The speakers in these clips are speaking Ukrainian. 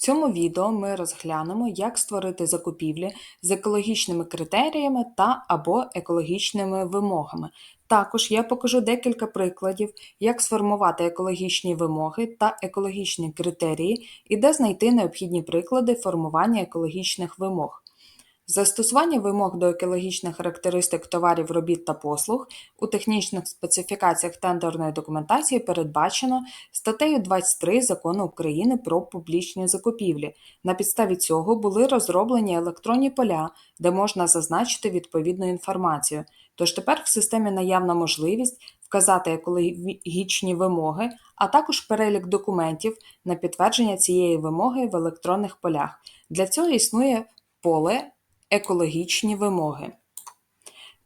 цьому відео ми розглянемо, як створити закупівлі з екологічними критеріями та або екологічними вимогами. Також я покажу декілька прикладів, як сформувати екологічні вимоги та екологічні критерії і де знайти необхідні приклади формування екологічних вимог. Застосування вимог до екологічних характеристик товарів, робіт та послуг у технічних специфікаціях тендерної документації передбачено статтею 23 Закону України про публічні закупівлі. На підставі цього були розроблені електронні поля, де можна зазначити відповідну інформацію. Тож тепер в системі наявна можливість вказати екологічні вимоги, а також перелік документів на підтвердження цієї вимоги в електронних полях. Для цього існує поле екологічні вимоги.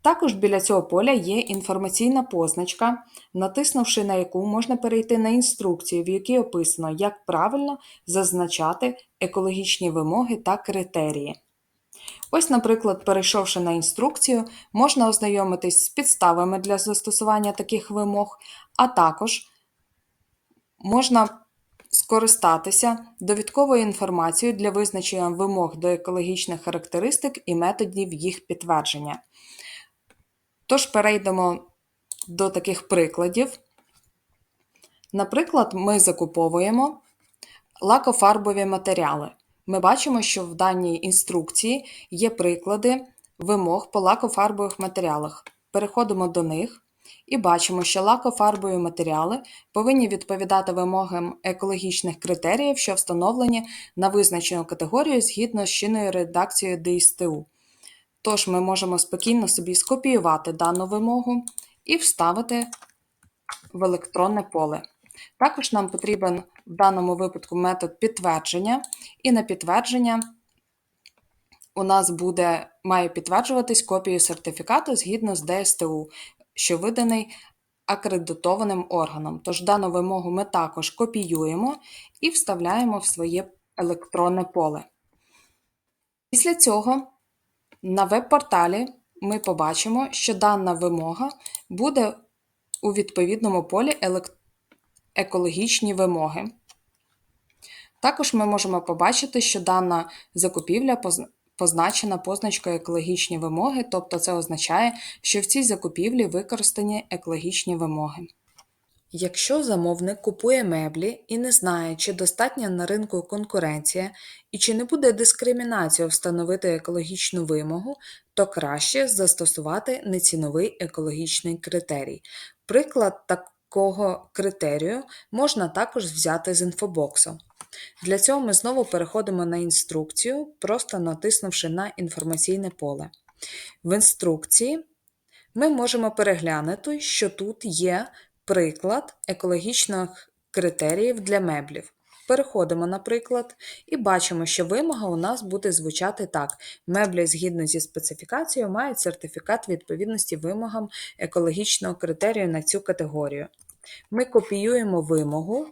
Також біля цього поля є інформаційна позначка, натиснувши на яку можна перейти на інструкцію, в якій описано, як правильно зазначати екологічні вимоги та критерії. Ось, наприклад, перейшовши на інструкцію, можна ознайомитись з підставами для застосування таких вимог, а також можна скористатися довідковою інформацією для визначення вимог до екологічних характеристик і методів їх підтвердження. Тож перейдемо до таких прикладів. Наприклад, ми закуповуємо лакофарбові матеріали. Ми бачимо, що в даній інструкції є приклади вимог по лакофарбових матеріалах. Переходимо до них і бачимо, що лакофарбові матеріали повинні відповідати вимогам екологічних критеріїв, що встановлені на визначену категорію згідно з чинною редакцією ДСТУ. Тож ми можемо спокійно собі скопіювати дану вимогу і вставити в електронне поле. Також нам потрібен в даному випадку метод підтвердження, і на підтвердження у нас буде, має підтверджуватись копією сертифікату згідно з ДСТУ що виданий акредитованим органом. Тож дану вимогу ми також копіюємо і вставляємо в своє електронне поле. Після цього на веб-порталі ми побачимо, що дана вимога буде у відповідному полі екологічні вимоги. Також ми можемо побачити, що дана закупівля позначена позначкою екологічні вимоги, тобто це означає, що в цій закупівлі використані екологічні вимоги. Якщо замовник купує меблі і не знає, чи достатня на ринку конкуренція і чи не буде дискримінацією встановити екологічну вимогу, то краще застосувати неціновий екологічний критерій. Приклад такого критерію можна також взяти з інфобоксу. Для цього ми знову переходимо на інструкцію, просто натиснувши на інформаційне поле. В інструкції ми можемо переглянути, що тут є приклад екологічних критеріїв для меблів. Переходимо, наприклад, і бачимо, що вимога у нас буде звучати так: меблі згідно зі специфікацією мають сертифікат відповідності вимогам екологічного критерію на цю категорію. Ми копіюємо вимогу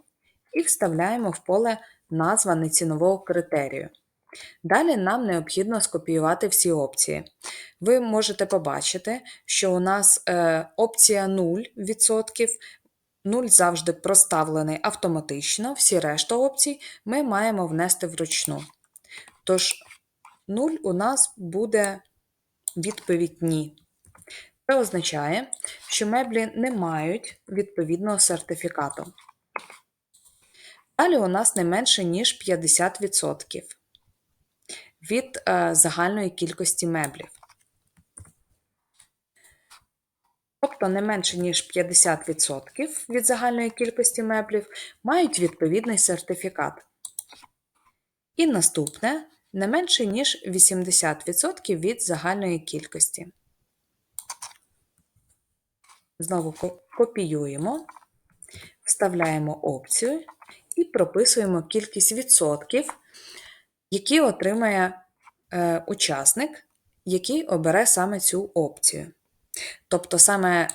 і вставляємо в поле назва нецінового критерію. Далі нам необхідно скопіювати всі опції. Ви можете побачити, що у нас е, опція 0%, 0 завжди проставлений автоматично, всі решта опцій ми маємо внести вручну. Тож, 0 у нас буде відповідь Ні. Це означає, що меблі не мають відповідного сертифікату. Далі у нас не менше, ніж 50% від е, загальної кількості меблів. Тобто не менше, ніж 50% від загальної кількості меблів мають відповідний сертифікат. І наступне не менше, ніж 80% від загальної кількості. Знову копіюємо, вставляємо опцію і прописуємо кількість відсотків, які отримає е, учасник, який обере саме цю опцію. Тобто саме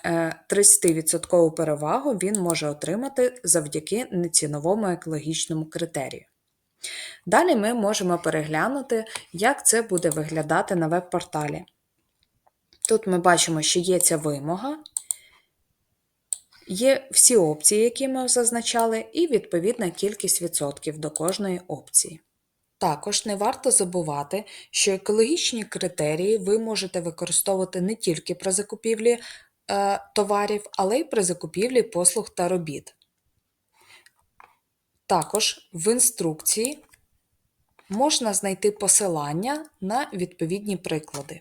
30% е, перевагу він може отримати завдяки неціновому екологічному критерію. Далі ми можемо переглянути, як це буде виглядати на веб-порталі. Тут ми бачимо, що є ця вимога, Є всі опції, які ми зазначали, і відповідна кількість відсотків до кожної опції. Також не варто забувати, що екологічні критерії ви можете використовувати не тільки при закупівлі е, товарів, але й при закупівлі послуг та робіт. Також в інструкції можна знайти посилання на відповідні приклади.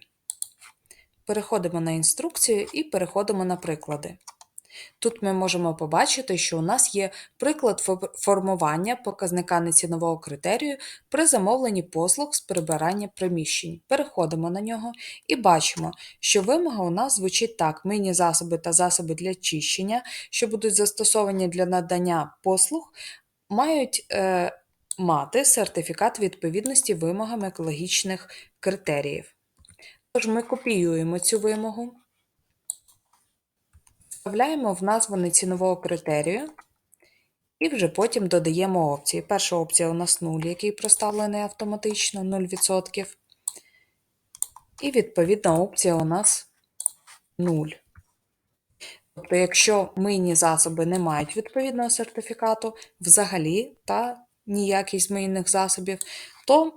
Переходимо на інструкцію і переходимо на приклади. Тут ми можемо побачити, що у нас є приклад формування показника нецінового критерію при замовленні послуг з прибирання приміщень. Переходимо на нього і бачимо, що вимога у нас звучить так: мийні засоби та засоби для чищення, що будуть застосовані для надання послуг, мають е, мати сертифікат відповідності вимогам екологічних критеріїв. Тож ми копіюємо цю вимогу. Вставляємо в назву нецінового критерію і вже потім додаємо опції. Перша опція у нас 0, який проставлений автоматично 0%. І відповідна опція у нас 0. Тобто, якщо мийні засоби не мають відповідного сертифікату взагалі та ніякий з мийних засобів, то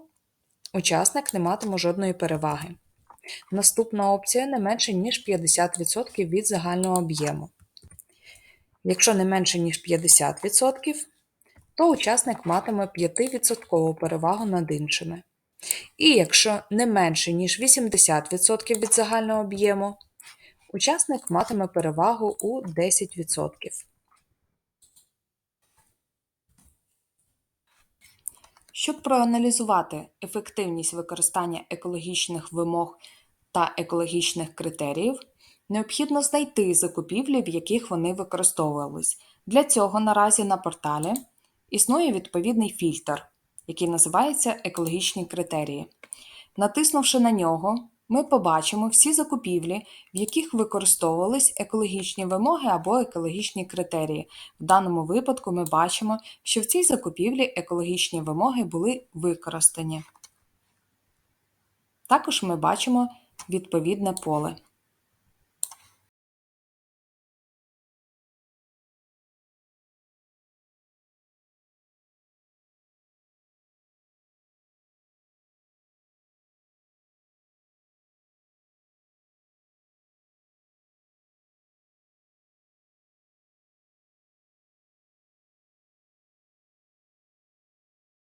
учасник не матиме жодної переваги. Наступна опція не менше, ніж 50% від загального об'єму. Якщо не менше, ніж 50%, то учасник матиме 5% перевагу над іншими. І якщо не менше, ніж 80% від загального об'єму, учасник матиме перевагу у 10%. Щоб проаналізувати ефективність використання екологічних вимог та екологічних критеріїв, необхідно знайти закупівлі, в яких вони використовувались. Для цього наразі на порталі існує відповідний фільтр, який називається екологічні критерії. Натиснувши на нього, ми побачимо всі закупівлі, в яких використовувались екологічні вимоги або екологічні критерії. В даному випадку ми бачимо, що в цій закупівлі екологічні вимоги були використані. Також ми бачимо відповідне поле.